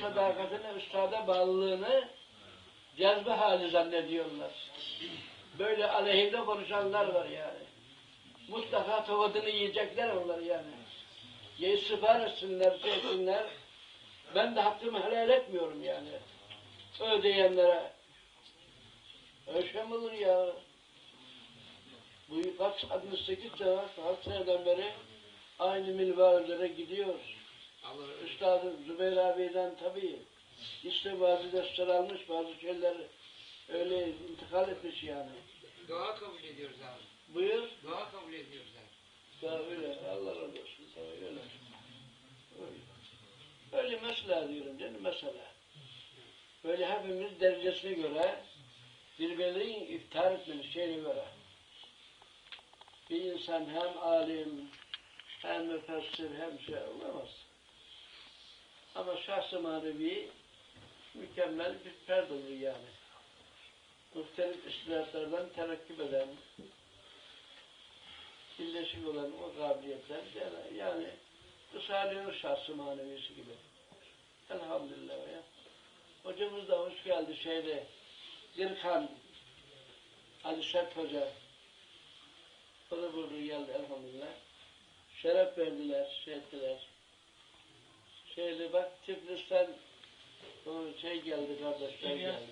sadakatini, üstada bağlılığını cezbe hali zannediyorlar. Böyle aleyhinde konuşanlar var yani. Mutlaka tavadını yiyecekler onlar yani. Ya istiğfar etsinler, şey etsinler. Ben de hakkımı helal etmiyorum yani. Ödeyenlere. Öyle mi olur ya? Bu kaç 68 sene, kaç seneden beri aynı minvalelere gidiyoruz. Allah Üstadım Zübeyir abiyle tabii işte bazı dersler almış, bazı şeyler öyle intikal etmiş yani. dua kabul ediyoruz abi. Buyur. Dua kabul ediyoruz abi. Ya öyle, Allah razı olsun. Tabii öyle. Öyle. Öyle mesela diyorum canım mesela. Böyle hepimiz derecesine göre birbirlerini iftar etmenin şeyine göre. Bir insan hem alim, hem müfessir, hem şey olamaz. Ama şahs-ı manevi mükemmel bir ferd olur yani. Muhtelif istilatlardan terekküp eden, birleşik olan o kabiliyetler yani, Nur şahsı manevisi gibi. Elhamdülillah ya. Hocamız da hoş geldi şeyde. Gırkan Ali Şerp Hoca. O da burada geldi elhamdülillah. Şeref verdiler, şey ettiler. Şeyde bak Tiflis'ten şey geldi kardeşler geldi.